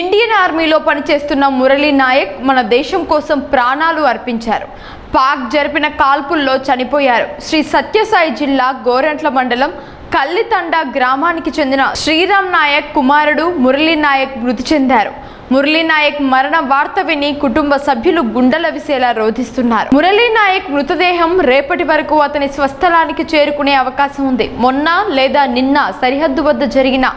Indian ఆర్మీలో పనిచేస్తున్న మురళీ నాయక్ మన దేశం కోసం ప్రాణాలు అర్పించారు. పాక్ జరిపిన కాల్పుల్లో చనిపోయారు. శ్రీ సత్యసాయి జిల్లా గోరంట్ల మండలం కల్లితండ గ్రామానికి చెందిన శ్రీరామ్ నాయక్ కుమారుడు మురళీ నాయక్ మృతి చెందారు. మురళీ నాయక్ మరణ వార్త విని కుటుంబ సభ్యులు గుండెల విసేలా రోధిస్తున్నారు. మురళీ నాయక్ మృతదేహం రేపటి వరకు అతని స్వస్థలానికి చేరుకునే అవకాశం ఉంది. మొన్న లేదా నిన్న సరిహద్దు వద్ద జరిగిన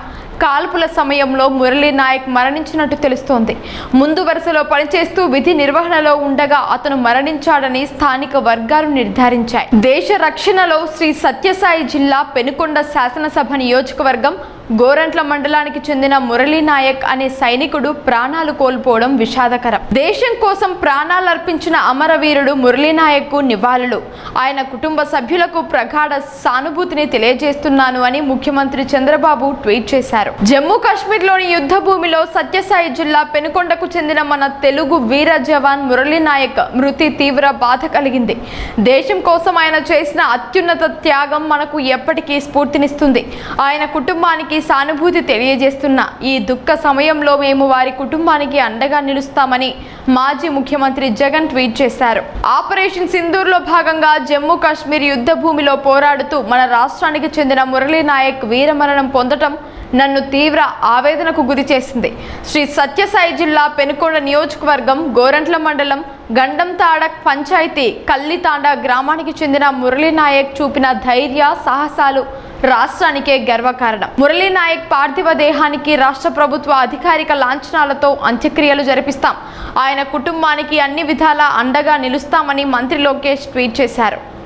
కాల్పుల సమయంలో మురళీ నాయక్ మరణించినట్టు తెలుస్తోంది. ముందు వరుసలో పనిచేస్తూ విధి నిర్వహణలో ఉండగా అతను మరణించాడని స్థానిక వర్గాలు నిర్ధారించాయి. దేశ రక్షణలో శ్రీ సత్యసాయి జిల్లా పెనుకొండ శాసనసభ నియోజకవర్గం గోరంట్ల మండలానికి చెందిన మురళీ నాయక్ అనే సైనికుడు ప్రాణాలు కోల్పోవడం విషాదకరం. దేశం కోసం ప్రాణాలు అర్పించిన అమరవీరుడు మురళీ నాయక్కు నివాళులు. ఆయన కుటుంబ సభ్యులకు ప్రగాఢ సానుభూతిని తెలియజేస్తున్నాను అని ముఖ్యమంత్రి చంద్రబాబు ట్వీట్ చేశారు. జమ్మూ కాశ్మీర్లోని యుద్ధ భూమిలో సత్యసాయి జిల్లా పెనుకొండకు చెందిన మన తెలుగు వీర జవాన్ మురళీ నాయక్ మృతి తీవ్ర బాధ కలిగింది. దేశం కోసం ఆయన చేసిన అత్యున్నత త్యాగం మనకు ఎప్పటికీ స్ఫూర్తినిస్తుంది. ఆయన కుటుంబానికి సానుభూతి తెలియజేస్తున్న ఈ దుఃఖ సమయంలో మేము వారి కుటుంబానికి అండగా నిలుస్తామని మాజీ ముఖ్యమంత్రి జగన్ ట్వీట్ చేశారు. ఆపరేషన్ సింధూర్లో భాగంగా జమ్మూ కాశ్మీర్ యుద్ధ భూమిలో పోరాడుతూ మన రాష్ట్రానికి చెందిన మురళీ నాయక్ వీరమరణం పొందటం నన్ను తీవ్ర ఆవేదనకు గురి చేసింది. శ్రీ సత్యసాయి జిల్లా పెనుకొండ నియోజకవర్గం గోరంట్ల మండలం గండంతాడక్ పంచాయతీ కల్లితాండ గ్రామానికి చెందిన మురళీ నాయక్ చూపిన ధైర్య సాహసాలు రాష్ట్రానికే గర్వకారణం. మురళీ నాయక్ పార్థివ దేహానికి రాష్ట్ర ప్రభుత్వ అధికారిక లాంఛనాలతో అంత్యక్రియలు జరిపిస్తాం. ఆయన కుటుంబానికి అన్ని విధాలా అండగా నిలుస్తామని మంత్రి లోకేష్ ట్వీట్ చేశారు.